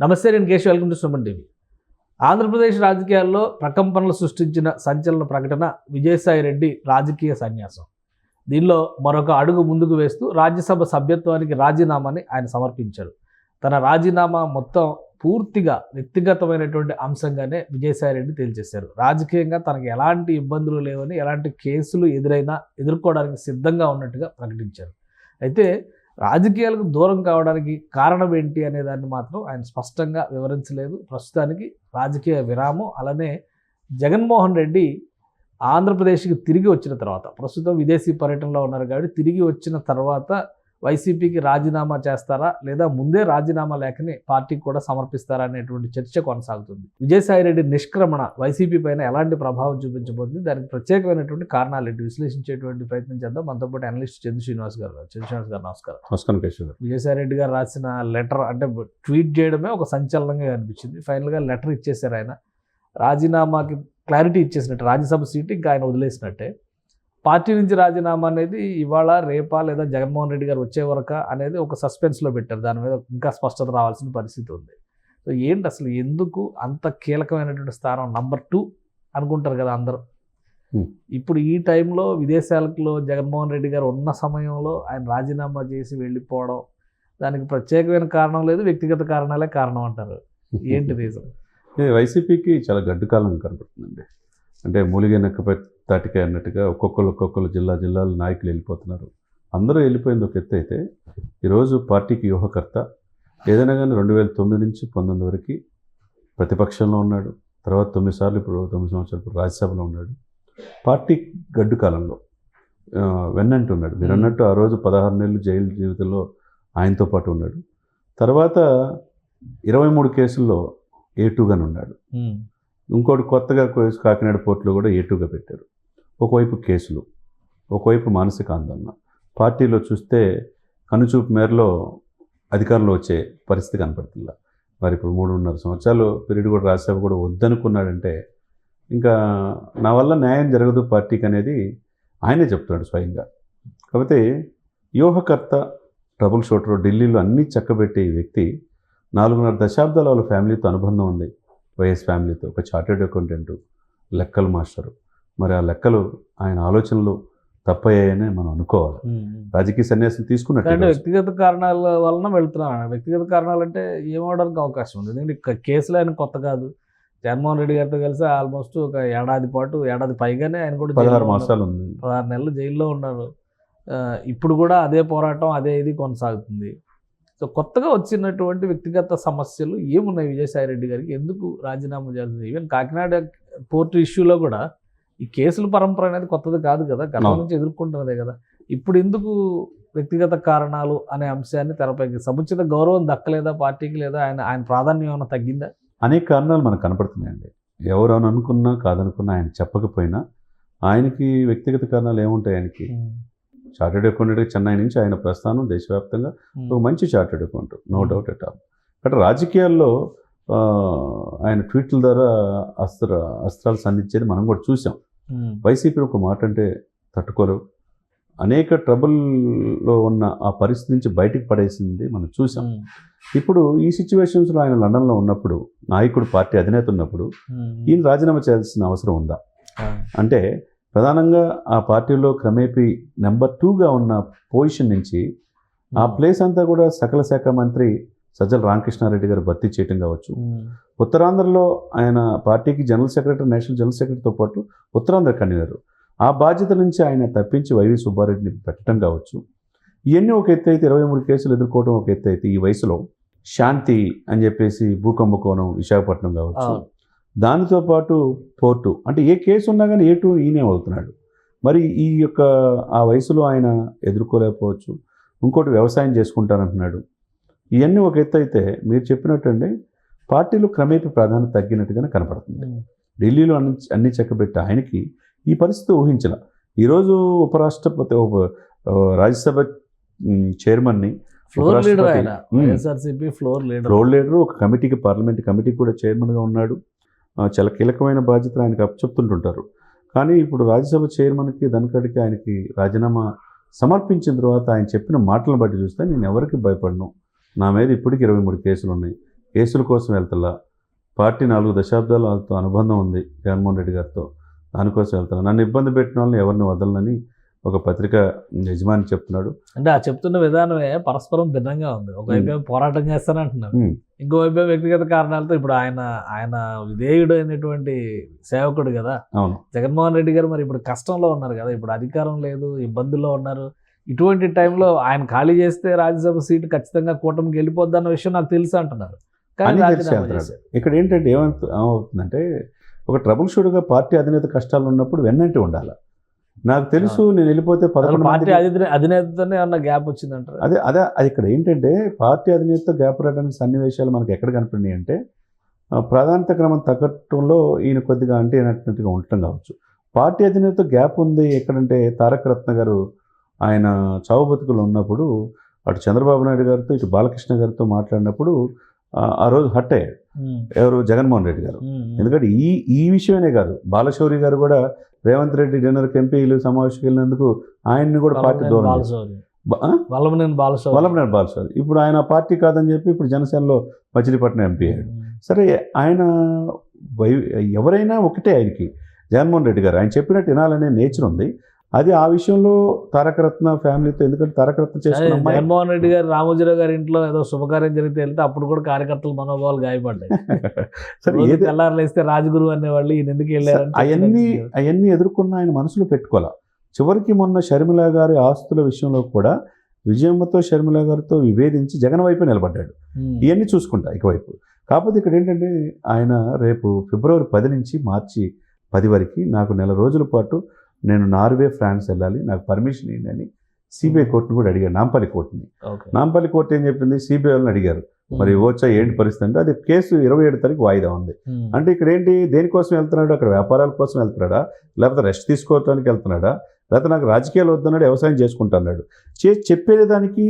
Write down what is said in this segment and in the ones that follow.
నమస్తే నేను Keshav. Welcome to Suman TV. Andhra Pradesh రాజకీయాల్లో ప్రకంపనలు సృష్టించిన సంచలన ప్రకటన విజయసాయి రెడ్డి రాజకీయ సన్యాసం. దీనిలో మరొక అడుగు ముందుకు వేస్తూ రాజ్యసభ సభ్యత్వానికి రాజీనామాని ఆయన సమర్పించారు. తన రాజీనామా మొత్తం పూర్తిగా వ్యక్తిగతమైనటువంటి అంశంగానే విజయసాయి రెడ్డి తేల్చేశారు. రాజకీయంగా తనకు ఎలాంటి ఇబ్బందులు లేవని ఎలాంటి కేసులు ఎదురైనా ఎదుర్కోవడానికి సిద్ధంగా ఉన్నట్టుగా ప్రకటించారు. అయితే రాజకీయాలకు దూరం కావడానికి కారణం ఏంటి అనే దాన్ని మాత్రం ఆయన స్పష్టంగా వివరించలేదు. ప్రస్తుతానికి రాజకీయ విరామం అలానే జగన్మోహన్ రెడ్డి ఆంధ్రప్రదేశ్కి తిరిగి వచ్చిన తర్వాత ప్రస్తుతం విదేశీ పర్యటనలో ఉన్నారు కాబట్టి తిరిగి వచ్చిన తర్వాత వైసీపీకి రాజీనామా చేస్తారా లేదా ముందే రాజీనామా లేఖని పార్టీకి కూడా సమర్పిస్తారా అనేటువంటి చర్చ కొనసాగుతుంది. విజయసాయిరెడ్డి నిష్క్రమణ వైసీపీ పైన ఎలాంటి ప్రభావం చూపించబోతుంది? దానికి ప్రత్యేకమైనటువంటి కారణాలు ఏంటి? విశ్లేషించేటువంటి ప్రయత్నం చేద్దాం. మనతో పాటు అనలిస్ట్ చంద్ర శ్రీనివాస్ గారు చంద్ర శ్రీనివాస్ గారు నమస్కారం. నమస్కారం విజయసాయిరెడ్డి గారు రాసిన లెటర్ అంటే ట్వీట్ చేయడమే ఒక సంచలనంగా అనిపించింది. ఫైనల్గా లెటర్ ఇచ్చేశారు ఆయన. రాజీనామాకి క్లారిటీ ఇచ్చేసినట్టు రాజ్యసభ సీట్ ఇంకా ఆయన వదిలేసినట్టే. పార్టీ నుంచి రాజీనామా అనేది ఇవాళ రేపా లేదా జగన్మోహన్ రెడ్డి గారు వచ్చే వరక అనేది ఒక సస్పెన్స్లో పెట్టారు. దాని మీద ఇంకా స్పష్టత రావాల్సిన పరిస్థితి ఉంది. సో ఏంటి అసలు ఎందుకు అంత కీలకమైనటువంటి స్థానం నంబర్ టూ అనుకుంటారు కదా అందరూ. ఇప్పుడు ఈ టైంలో విదేశాలలో జగన్మోహన్ రెడ్డి గారు ఉన్న సమయంలో ఆయన రాజీనామా చేసి వెళ్ళిపోవడం దానికి ప్రత్యేకమైన కారణం లేదు వ్యక్తిగత కారణాలే కారణం అంటారు. ఏంటి రీజన్? ఇది వైసీపీకి చాలా గడ్డు కాలం కనబడుతుందండి అంటే మూలిగే నక్కపై తాటికాయ అన్నట్టుగా ఒక్కొక్కరు ఒక్కొక్కరు జిల్లా జిల్లాల నాయకులు వెళ్ళిపోతున్నారు. అందరూ వెళ్ళిపోయింది ఒక ఎత్తు అయితే ఈరోజు పార్టీకి వ్యూహకర్త ఏదైనా కానీ రెండు వేల తొమ్మిది నుంచి పంతొమ్మిది వరకు ప్రతిపక్షంలో ఉన్నాడు. తర్వాత తొమ్మిది సార్లు ఇప్పుడు తొమ్మిది సంవత్సరాలు ఇప్పుడు రాజ్యసభలో ఉన్నాడు. పార్టీ గడ్డు కాలంలో వెన్నంటున్నాడు మీరు. అన్నట్టు ఆ రోజు పదహారు నెలలు జైలు జీవితంలో ఆయనతో పాటు ఉన్నాడు. తర్వాత ఇరవై మూడు కేసుల్లో ఏ టూగానే ఉన్నాడు. ఇంకోటి కొత్తగా కాకినాడ పోర్టులో కూడా ఏటుగా పెట్టారు. ఒకవైపు కేసులు ఒకవైపు మానసిక ఆందోళన. పార్టీలో చూస్తే కనుచూపు మేరలో అధికారంలో వచ్చే పరిస్థితి కనపడుతుందా మరి ఇప్పుడు మూడున్నర సంవత్సరాలు పీరియడ్ కూడా రాజ్యసభ కూడా వద్దనుకున్నాడంటే ఇంకా నా వల్ల న్యాయం జరగదు పార్టీకి అనేది ఆయనే చెప్తున్నాడు స్వయంగా. కాకపోతే వ్యూహకర్త ట్రబుల్ షూటర్ ఢిల్లీలో అన్నీ చక్కబెట్టే వ్యక్తి నాలుగున్నర దశాబ్దాల వాళ్ళ ఫ్యామిలీతో అనుబంధం ఉంది. వైఎస్ ఫ్యామిలీతో ఒక చార్టెడ్ అకౌంటెంట్ లెక్కలు మాస్టరు. మరి ఆ లెక్కలు ఆయన ఆలోచనలు తప్పయ్యాయని మనం అనుకోవాలి. రాజకీయ సన్యాసం తీసుకున్నట్టు వ్యక్తిగత కారణాల వలన వెళ్తున్నాను. వ్యక్తిగత కారణాలు అంటే ఏమవడానికి అవకాశం ఉంది? ఎందుకంటే కేసులు ఆయన కొత్త కాదు. జగన్మోహన్ రెడ్డి గారితో కలిసి ఆల్మోస్ట్ ఒక ఏడాది పాటు ఏడాది పైగానే ఆయన కూడా పదహారు. మాసాలు ఉంది. పదహారు నెలలు జైల్లో ఉన్నారు. ఇప్పుడు కూడా అదే పోరాటం అదే ఇది కొనసాగుతుంది. సో కొత్తగా వచ్చినటువంటి వ్యక్తిగత సమస్యలు ఏమున్నాయి విజయసాయి రెడ్డి గారికి? ఎందుకు రాజీనామా చేయాల్సింది? ఈవెన్ కాకినాడ పోర్టు ఇష్యూలో కూడా ఈ కేసుల పరంపర అనేది కొత్తది కాదు కదా? గతం. నుంచి ఎదుర్కొంటున్నదే కదా? ఇప్పుడు ఎందుకు వ్యక్తిగత కారణాలు అనే అంశాన్ని తెరపైకి సముచిత గౌరవం దక్కలేదా? పార్టీకి లేదా? ఆయన ఆయన ప్రాధాన్యం ఏమైనా తగ్గిందా? అనేక కారణాలు మనకు కనపడుతున్నాయండి. ఎవరు అని అనుకున్నా కాదనుకున్నా ఆయన చెప్పకపోయినా ఆయనకి వ్యక్తిగత కారణాలు ఏముంటాయి ఆయనకి? చార్టెడ్ అకౌంటెంట్ చెన్నై నుంచి ఆయన ప్రస్థానం దేశవ్యాప్తంగా ఒక మంచి chartered account no. Doubt at all but రాజకీయాల్లో ఆయన ట్వీట్ల ద్వారా అస్త్ర అస్త్రాలు సంధించేది మనం కూడా చూసాం. వైసీపీ ఒక మాట అంటే తట్టుకోరు అనేక ట్రబుల్లో ఉన్న ఆ పరిస్థితి నుంచి బయటికి పడేసింది మనం చూసాం. ఇప్పుడు ఈ సిచ్యువేషన్స్లో ఆయన లండన్లో ఉన్నప్పుడు నాయకుడు పార్టీ అధినేత ఉన్నప్పుడు. ఈయన రాజీనామా చేయాల్సిన అవసరం ఉందా. అంటే ప్రధానంగా ఆ పార్టీలో క్రమేపీ నెంబర్ టూగా ఉన్న పొజిషన్ నుంచి ఆ ప్లేస్ అంతా కూడా సకల శాఖ మంత్రి సజ్జల రామకృష్ణారెడ్డి గారు భర్తీ చేయటం కావచ్చు. ఉమ్. ఉత్తరాంధ్రలో ఆయన పార్టీకి జనరల్ సెక్రటరీ నేషనల్ జనరల్ సెక్రటరీతో పాటు ఉత్తరాంధ్ర కన్వీనర్. ఆ బాధ్యత నుంచి ఆయన తప్పించి వైవి సుబ్బారెడ్డిని పెట్టడం కావచ్చు. ఇవన్నీ ఒక ఎత్తు అయితే ఇరవై మూడు కేసులు ఎదుర్కోవడం ఒక ఎత్తు అయితే ఈ వయసులో శాంతి అని చెప్పేసి భూకంపకోణం విశాఖపట్నం కావచ్చు. దానితో పాటు పోర్టు. అంటే ఏ కేసు ఉన్నా కానీ ఏ టూ ఈయనే అవుతున్నాడు. మరి ఈ యొక్క ఆ వయసులో ఆయన ఎదుర్కోలేకపోవచ్చు. ఇంకోటి వ్యవసాయం చేసుకుంటానంటున్నాడు ఇవన్నీ ఒక ఎత్తు అయితే మీరు చెప్పినట్టండి పార్టీలో క్రమేపీ ప్రాధాన్యత తగ్గినట్టుగానే కనపడుతుంది. ఢిల్లీలో అన్ని అన్ని చక్కబెట్టి ఆయనకి ఈ పరిస్థితి ఊహించిన ఈరోజు ఉపరాష్ట్రపతి రాజ్యసభ చైర్మన్ని ఫ్లోర్ లీడర్. ఫ్లోర్ లీడర్ ఒక కమిటీకి పార్లమెంట్ కమిటీకి కూడా చైర్మన్గా ఉన్నాడు. చాలా కీలకమైన బాధ్యతలు ఆయనకు అప్పచెప్తుంటుంటారు. కానీ ఇప్పుడు రాజ్యసభ చైర్మన్కి దానికడికి ఆయనకి రాజీనామా సమర్పించిన తర్వాత ఆయన చెప్పిన మాటలను బట్టి చూస్తే నేను ఎవరికి భయపడను. నా మీద ఇప్పటికి ఇరవై మూడు కేసులు ఉన్నాయి. కేసుల కోసం వెళ్తలా. పార్టీ నాలుగు దశాబ్దాలు వాళ్ళతో అనుబంధం ఉంది జగన్మోహన్ రెడ్డి గారితో. దానికోసం వెళ్తాను నన్ను ఇబ్బంది పెట్టిన వాళ్ళని ఎవరిని వదలనని ఒక పత్రిక యజమాని చెప్తున్నాడు. అంటే ఆ చెప్తున్న విధానమే పరస్పరం భిన్నంగా ఉంది. ఒకవైపు పోరాటం చేస్తానంటున్నారు. ఇంకోవైపు వ్యక్తిగత కారణాలతో ఇప్పుడు ఆయన ఆయన విధేయుడు అయినటువంటి సేవకుడు కదా. అవును. జగన్మోహన్ రెడ్డి గారు మరి ఇప్పుడు కష్టంలో ఉన్నారు కదా. ఇప్పుడు అధికారం లేదు ఇబ్బందుల్లో ఉన్నారు. ఇటువంటి టైంలో ఆయన ఖాళీ చేస్తే రాజ్యసభ సీటు ఖచ్చితంగా కూటమికి వెళ్ళిపోద్ది అన్న విషయం నాకు తెలుసు అంటున్నారు. ఇక్కడ ఏంటంటే ఏమవుతుందంటే ఒక ట్రబుల్ షూటర్గా పార్టీ అధినేత కష్టాలు ఉన్నప్పుడు వెన్నంటి ఉండాలి. నాకు తెలుసు నేను వెళ్ళిపోతే పార్టీ అధినేతతోనే ఏమన్నా గ్యాప్ వచ్చిందంటారు? అదే అదే అది ఇక్కడ ఏంటంటే పార్టీ అధినేత గ్యాప్ రావడానికి సన్నివేశాలు మనకి ఎక్కడ కనపడినాయి అంటే ప్రాధాన్యత క్రమం తగ్గటంలో ఈయన కొద్దిగా అంటే అయినట్టుగా ఉండటం కావచ్చు. పార్టీ అధినేత గ్యాప్ ఉంది ఎక్కడంటే తారక రత్న గారు ఆయన చావు బతుకులు ఉన్నప్పుడు అటు చంద్రబాబు నాయుడు గారితో ఇటు బాలకృష్ణ గారితో మాట్లాడినప్పుడు ఆ, రోజు హట్ అయ్యాడు. ఎవరు? జగన్మోహన్ రెడ్డి గారు. ఎందుకంటే ఈ ఈ విషయమే కాదు. బాలశౌరి గారు కూడా రేవంత్ రెడ్డి డిన్నర్కి ఎంపీలు సమావేశంకి వెళ్ళినందుకు ఆయన్ని కూడా పార్టీ దూరం? వల్లభనేని బాలశౌరి. వల్లభనేని బాలశౌరి. ఇప్పుడు ఆయన పార్టీ కాదని చెప్పి ఇప్పుడు జనసేనలో మచిలీపట్నం ఎంపీ అయ్యాడు. సరే ఆయన ఎవరైనా ఒకటే ఆయనకి. జగన్మోహన్ రెడ్డి గారు ఆయన చెప్పినట్టు వినాలనే నేచర్ ఉంది. అది ఆ విషయంలో తారకరత్న ఫ్యామిలీతో ఎందుకంటే తారకరత్న అమ్మాయి జగన్మోహన్ రెడ్డి గారు రామోజీరావు గారి ఇంట్లో ఏదో శుభకార్యం జరిగితే వెళ్తే అప్పుడు కూడా కార్యకర్తల మనోభావాలు గాయపడ్డాయి. సరే ఏది తెల్లారులేస్తే రాజగురు అనేవాళ్ళు ఈయన ఎందుకు వెళ్ళారని అవన్నీ అవన్నీ ఎదుర్కొన్న ఆయన మనసులో పెట్టుకోవాలి? చివరికి మొన్న షర్మిల గారి ఆస్తుల విషయంలో కూడా విజయమ్మతో షర్మిల గారితో విభేదించి జగన్ వైపు నిలబడ్డాడు. ఇవన్నీ చూసుకుంటా ఇకవైపు. కాకపోతే ఇక్కడ ఏంటంటే ఆయన రేపు ఫిబ్రవరి పది నుంచి మార్చి పది వరకు నాకు నెల రోజుల పాటు నేను నార్వే ఫ్రాన్స్ వెళ్ళాలి. నాకు పర్మిషన్ ఇవ్వండి అని సిబిఐ కోర్టును కూడా అడిగారు. నాంపల్లి కోర్టుని. నాంపల్లి కోర్టు ఏం చెప్పింది? సిబిఐ వాళ్ళని అడిగారు. మరి వచ్చా ఏంటి పరిస్థితి అంటే అది కేసు ఇరవై ఏడు తారీఖు వాయిదా ఉంది. ఉమ్, అంటే ఇక్కడ ఏంటి? దేనికోసం వెళ్తున్నాడు? అక్కడ వ్యాపారాల కోసం వెళ్తున్నాడా? లేకపోతే రెస్ట్ తీసుకోవడానికి వెళ్తున్నాడా? లేకపోతే నాకు రాజకీయాలు వద్దన్నాడు వ్యవసాయం చేసుకుంటున్నాడు. చే చెప్పేదానికి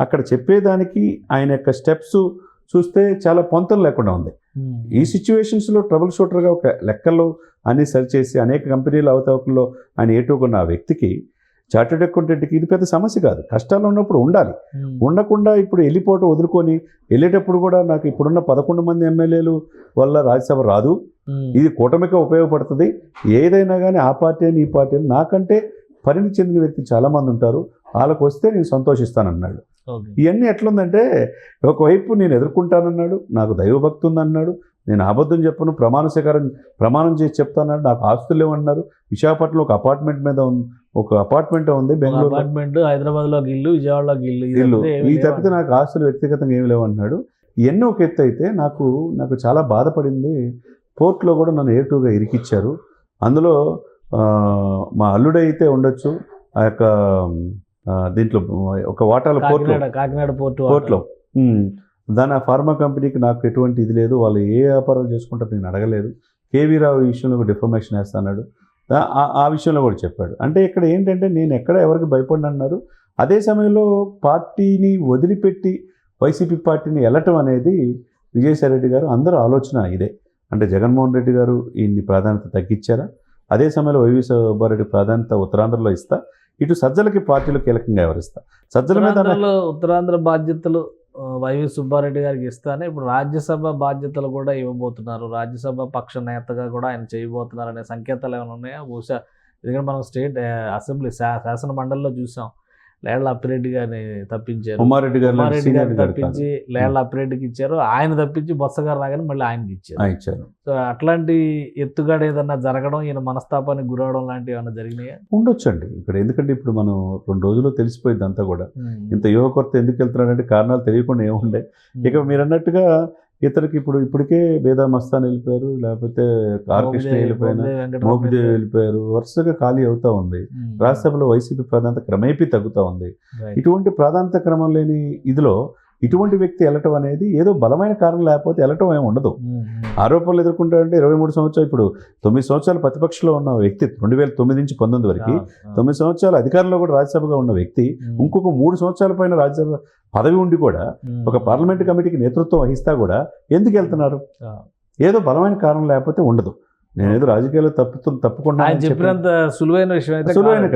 అక్కడ చెప్పేదానికి ఆయన యొక్క స్టెప్స్ చూస్తే చాలా పొంతం లేకుండా ఉంది. ఉమ్, ఈ సిచ్యువేషన్స్లో ట్రబుల్ షూటర్గా ఒక లెక్కల్లో అన్ని సరి చేసి అనేక కంపెనీల అవతవకల్లో ఆయన ఏటుకున్న ఆ వ్యక్తికి చార్టెడ్ అకౌంటెంట్కి ఇది పెద్ద సమస్య కాదు. కష్టాలు ఉన్నప్పుడు ఉండాలి. ఉమ్, ఉండకుండా ఇప్పుడు వెళ్ళిపోవటం వదులుకొని వెళ్ళేటప్పుడు కూడా నాకు ఇప్పుడున్న పదకొండు మంది ఎమ్మెల్యేలు వల్ల రాజ్యసభ రాదు. ఉమ్, ఇది కూటమికి ఉపయోగపడుతుంది. ఏదైనా కానీ ఆ పార్టీ అని ఈ పార్టీ అని నాకంటే పరిణితి చెందిన వ్యక్తి చాలామంది ఉంటారు. వాళ్ళకు వస్తే నేను సంతోషిస్తానన్నాడు. ఇవన్నీ ఎట్లుందంటే ఒకవైపు నేను ఎదుర్కొంటానన్నాడు నాకు దైవభక్తి ఉందన్నాడు నేను అబద్ధం చెప్పను ప్రమాణ స్వీకారం ప్రమాణం చేసి చెప్తానన్నాడు నాకు ఆస్తులు లేవన్నారు. విశాఖపట్నంలో ఒక అపార్ట్మెంట్ మీద ఉంది ఒక అపార్ట్మెంట్ ఉంది బెంగళూరు అపార్ట్మెంట్ హైదరాబాద్లో ఒక ఇల్లు విజయవాడలో ఇల్లు ఇల్లు. ఈ తప్పితే నాకు ఆస్తులు వ్యక్తిగతంగా ఏమి లేవన్నాడు. ఇవన్నీ ఒక ఎత్తు అయితే నాకు నాకు చాలా బాధపడింది. పోర్ట్లో కూడా నన్ను ఏటుగా ఇరికిచ్చారు. అందులో మా అల్లుడే అయితే ఉండొచ్చు ఆ యొక్క దీంట్లో ఒక వాటాల పోర్ట్లో. కాకినాడ పోర్టు కోర్టులో ఉమ్. దాని ఆ ఫార్మా కంపెనీకి నాకు ఎటువంటి ఇది లేదు. వాళ్ళు ఏ వ్యాపారాలు చేసుకుంటారు నేను అడగలేదు. కేవీ రావు ఈ విషయంలో కూడా డిఫర్మేషన్ వేస్తాడు ఆ విషయంలో కూడా చెప్పాడు. అంటే ఇక్కడ ఏంటంటే నేను ఎక్కడ ఎవరికి భయపడిన అన్నారు. అదే సమయంలో పార్టీని వదిలిపెట్టి వైసీపీ పార్టీని వెళ్ళటం అనేది విజయసాయి రెడ్డి గారు అందరూ ఆలోచన ఇదే. అంటే జగన్మోహన్ రెడ్డి గారు ఈయన్ని ప్రాధాన్యత తగ్గించారా? అదే సమయంలో వైవి సుబ్బారెడ్డి ప్రాధాన్యత ఉత్తరాంధ్రలో ఇస్తా ఇటు సజ్జలకి పార్టీలు కీలకంగా ఎవరిస్తా సజ్జల మీద ఉత్తరాంధ్ర బాధ్యతలు వైవి సుబ్బారెడ్డి గారికి ఇస్తానే ఇప్పుడు రాజ్యసభ బాధ్యతలు కూడా ఇవ్వబోతున్నారు. రాజ్యసభ పక్ష నేతగా కూడా ఆయన చేయబోతున్నారు అనే సంకేతాలు ఏమైనా ఉన్నాయా? బహుశా ఎందుకంటే మనం స్టేట్ అసెంబ్లీ శా- శాసన మండలిలో చూసాం. లేళ్ళ అప్పిరెడ్డి గారిని తప్పించారు. ఉమారెడ్డి గారు గారిని. తప్పించి లేళ్ళ అప్పిరెడ్డికి ఇచ్చారు. ఆయన తప్పించి బొత్స గారు రాగానే మళ్ళీ ఆయనకి ఇచ్చారు. సో అట్లాంటి ఎత్తుగడ ఏదన్నా జరగడం ఈయన మనస్తాపానికి గురవడం లాంటివి ఏమైనా జరిగినాయా? ఉండొచ్చండి ఇక్కడ. ఎందుకంటే ఇప్పుడు మనం రెండు రోజుల్లో తెలిసిపోయింది అంతా కూడా. ఇంత యువకొత్త ఎందుకు వెళ్తున్నాడంటే కారణాలు తెలియకుండా ఏముండే. ఇక మీరు అన్నట్టుగా ఇతనికి ఇప్పుడు ఇప్పటికే బేదా మస్తాన్ వెళ్ళిపోయారు లేకపోతే ఆర్ కృష్ణ వెళ్ళిపోయినా మోపిదేవి వెళ్ళిపోయారు. వరుసగా ఖాళీ అవుతా ఉంది. రాజ్యసభలో వైసీపీ ప్రాధాన్యత క్రమేపీ తగ్గుతూ ఉంది. ఇటువంటి ప్రాధాన్యత క్రమం లేని ఇదిలో ఇటువంటి వ్యక్తి వెళ్ళటం అనేది ఏదో బలమైన కారణం లేకపోతే వెళ్ళటం ఏమి ఉండదు. ఆరోపణలు ఎదుర్కొంటారంటే ఇరవై మూడు సంవత్సరాలు. ఇప్పుడు తొమ్మిది సంవత్సరాలు ప్రతిపక్షంలో ఉన్న వ్యక్తి రెండు వేల తొమ్మిది నుంచి పంతొమ్మిది వరకు తొమ్మిది సంవత్సరాలు అధికారంలో కూడా రాజ్యసభగా ఉన్న వ్యక్తి ఇంకొక మూడు సంవత్సరాల పైన రాజ్యసభ పదవి ఉండి కూడా ఒక పార్లమెంట్ కమిటీకి నేతృత్వం వహిస్తా కూడా ఎందుకు వెళ్తున్నారు? ఏదో బలమైన కారణం లేకపోతే ఉండదు. నేను ఏదో రాజకీయాల్లో తప్పుతూ తప్పకుండా చెప్పినంత సులువైన విషయం అయితే సులువైన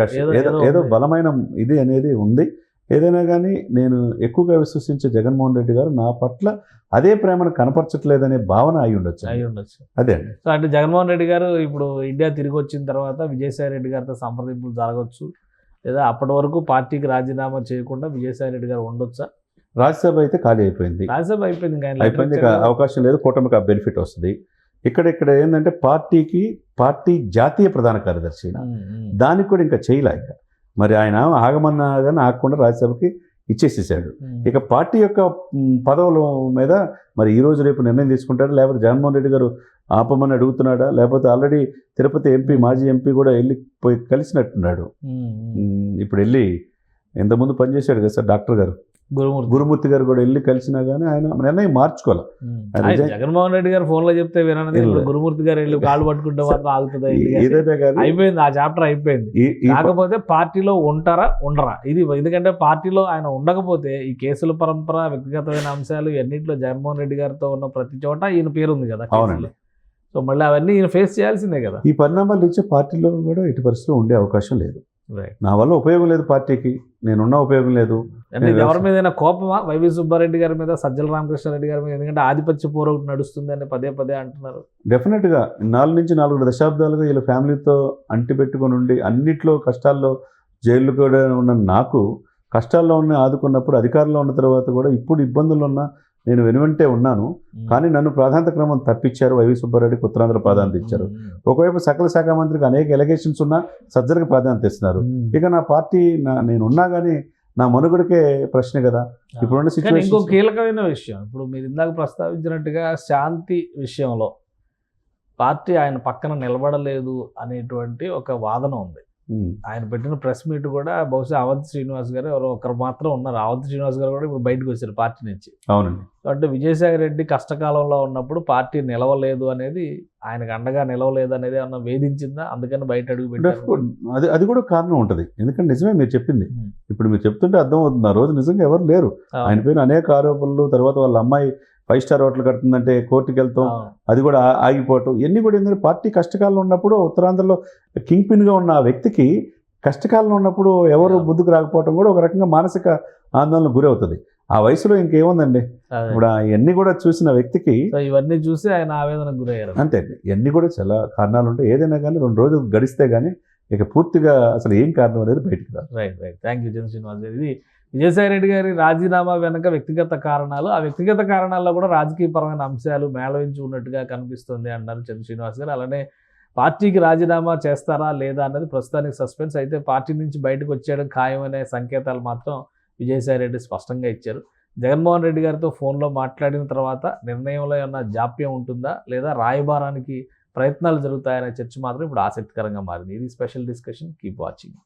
ఏదో. బలమైన ఇది అనేది ఉంది. ఏదైనా కానీ నేను ఎక్కువగా విశ్వసించే జగన్మోహన్ రెడ్డి గారు నా పట్ల అదే ప్రేమను కనపరచట్లేదనే భావన అయి ఉండొచ్చు. అయి ఉండొచ్చు. అదే అండి. సో అంటే జగన్మోహన్ రెడ్డి గారు ఇప్పుడు ఇండియా తిరిగి వచ్చిన తర్వాత విజయసాయి రెడ్డి గారితో సంప్రదింపులు జరగవచ్చు లేదా అప్పటి వరకు పార్టీకి రాజీనామా చేయకుండా విజయసాయి రెడ్డి గారు ఉండొచ్చా? రాజ్యసభ అయితే ఖాళీ అయిపోయింది. రాజ్యసభ అయిపోయింది అయిపోయింది అవకాశం లేదు కూటమికి ఆ బెనిఫిట్ వస్తుంది. ఇక్కడ ఇక్కడ ఏంటంటే పార్టీకి పార్టీ జాతీయ ప్రధాన కార్యదర్శి. దానికి కూడా ఇంకా చేయలే ఇక. మరి ఆయన ఆగమన్నా కానీ ఆగకుండా రాజ్యసభకి ఇచ్చేసేసాడు. ఇక పార్టీ యొక్క పదవుల మీద మరి ఈ రోజు రేపు నిర్ణయం తీసుకుంటాడా? లేకపోతే జగన్మోహన్ రెడ్డి గారు ఆపమని అడుగుతున్నాడా? లేకపోతే ఆల్రెడీ తిరుపతి ఎంపీ మాజీ ఎంపీ కూడా వెళ్ళి పోయి కలిసినట్టున్నాడు. ఇప్పుడు వెళ్ళి ఇంతకుముందు పనిచేశాడు కదా సార్ డాక్టర్ గారు? గురుమూర్తి. గురుమూర్తి గారు కూడా వెళ్ళి కలిసినా కానీ ఆయన నిర్ణయం మార్చుకోవాలి జగన్మోహన్ రెడ్డి గారు ఫోన్లో చెప్తే వినండి గురుమూర్తి గారు వెళ్ళి కాళ్ళు పట్టుకుంటే మాత్రం ఆగుతుంది కానీ అయిపోయింది ఆ చాప్టర్ అయిపోయింది. కాకపోతే పార్టీలో ఉంటారా ఉండరా? ఇది ఎందుకంటే పార్టీలో ఆయన ఉండకపోతే ఈ కేసుల పరంపర వ్యక్తిగతమైన అంశాలు ఇవన్నింటిలో జగన్మోహన్ రెడ్డి గారితో ఉన్న ప్రతి చోట ఈయన పేరు ఉంది కదా అవునండి. సో మళ్ళీ అవన్నీ ఈయన ఫేస్ చేయాల్సిందే కదా. ఈ పరిణామాలు ఇచ్చే పార్టీలో కూడా ఎటు పరిస్థితులు ఉండే అవకాశం లేదు. నా వల్ల ఉపయోగం లేదు పార్టీకి. నేనున్న ఉపయోగం లేదు. ఎవరి మీద కోపమా? వైవి సుబ్బారెడ్డి గారి మీద సజ్జల రామకృష్ణారెడ్డి గారి మీద? ఎందుకంటే ఆధిపత్య పూర్వ నడుస్తుంది అని పదే పదే అంటున్నారు. డెఫినెట్గా నాలుగు నుంచి నాలుగు దశాబ్దాలుగా వీళ్ళ ఫ్యామిలీతో అంటి పెట్టుకొని ఉండి అన్నిట్లో కష్టాల్లో జైల్లో కూడా ఉన్న నాకు కష్టాల్లో ఉన్న ఆదుకున్నప్పుడు అధికారంలో ఉన్న తర్వాత కూడా ఇప్పుడు ఇబ్బందులు ఉన్నా నేను వెనువెంటే ఉన్నాను కానీ నన్ను ప్రాధాన్యత క్రమం తప్పించారు వైవి సుబ్బారెడ్డికి ఉత్తరాంధ్ర ప్రాధాన్యత ఇచ్చారు. ఒకవైపు సకల శాఖ మంత్రికి అనేక ఎలిగేషన్స్ ఉన్నా సజ్జలకు ప్రాధాన్యత ఇస్తున్నారు. ఇక నా పార్టీ నా నేను ఉన్నా కానీ నా మనుగడకే ప్రశ్న కదా. ఇప్పుడున్న కానీ ఇంకో కీలకమైన విషయం. ఇప్పుడు మీరు ఇందాక ప్రస్తావించినట్టుగా శాంతి విషయంలో పార్టీ ఆయన పక్కన నిలబడలేదు అనేటువంటి ఒక వాదన ఉంది. ఆయన పెట్టిన ప్రెస్ మీట్ కూడా బహుశా అవంతి శ్రీనివాస్ గారు ఎవరో ఒకరు మాత్రం ఉన్నారు. అవంతి శ్రీనివాస్ గారు కూడా ఇప్పుడు బయటకు వచ్చారు పార్టీ నుంచి. అవునండి. అంటే విజయసాయి రెడ్డి కష్టకాలంలో ఉన్నప్పుడు పార్టీ నిలవలేదు అనేది ఆయనకు అండగా నిలవలేదు అనేది ఏమన్నా వేధించిందా? అందుకని బయట అడుగు పెట్టారు. అది అది కూడా కారణం ఉంటుంది. ఎందుకంటే నిజమే మీరు చెప్పింది. ఇప్పుడు మీరు చెప్తుంటే అర్థం అవుతుంది ఆ రోజు నిజంగా ఎవరు లేరు. ఆయన పైన అనేక ఆరోపణలు తర్వాత వాళ్ళ అమ్మాయి ఫైవ్ స్టార్ హోటల్ కడుతుందంటే కోర్టుకి వెళ్తాం. అది కూడా ఆగిపోవటం. ఇవన్నీ కూడా ఏంటంటే పార్టీ కష్టకాలంలో ఉన్నప్పుడు ఉత్తరాంధ్రలో కింగ్ పిన్గా ఉన్న వ్యక్తికి కష్టకాలంలో ఉన్నప్పుడు ఎవరు. ముందుకు రాకపోవడం కూడా ఒక రకంగా మానసిక ఆందోళన గురవుతుంది. ఆ వయసులో ఇంకేముందండి. ఇప్పుడు ఇవన్నీ కూడా చూసిన వ్యక్తికి ఇవన్నీ చూసి ఆయన ఆవేదనకు గురయ్యారు. అంతే అండి. ఇవన్నీ కూడా చాలా కారణాలు ఉంటాయి ఏదైనా కానీ రెండు రోజులు గడిస్తే కానీ ఇక పూర్తిగా అసలు ఏం కారణం అనేది బయటికి రాదు. Right right. Thank you Chandra Srinivas గారు. ఇది విజయసాయి రెడ్డి గారి రాజీనామా వెనక వ్యక్తిగత కారణాలు ఆ వ్యక్తిగత కారణాల్లో కూడా రాజకీయపరమైన అంశాలు మేళవించి ఉన్నట్టుగా కనిపిస్తుంది అన్నారు చంద్ర శ్రీనివాస్ గారు. అలానే పార్టీకి రాజీనామా చేస్తారా లేదా అన్నది ప్రస్తుతానికి సస్పెన్స్. అయితే పార్టీ నుంచి బయటకు వచ్చేయడం ఖాయం అనే సంకేతాలు మాత్రం విజయసాయి రెడ్డి స్పష్టంగా ఇచ్చారు. జగన్మోహన్ రెడ్డి గారితో ఫోన్లో మాట్లాడిన తర్వాత నిర్ణయంలో ఏమన్నా జాప్యం ఉంటుందా లేదా రాయబారానికి ప్రయత్నాలు జరుగుతాయనే చర్చ మాత్రం ఇప్పుడు ఆసక్తికరంగా మారింది. ఇది స్పెషల్ డిస్కషన్. Keep watching.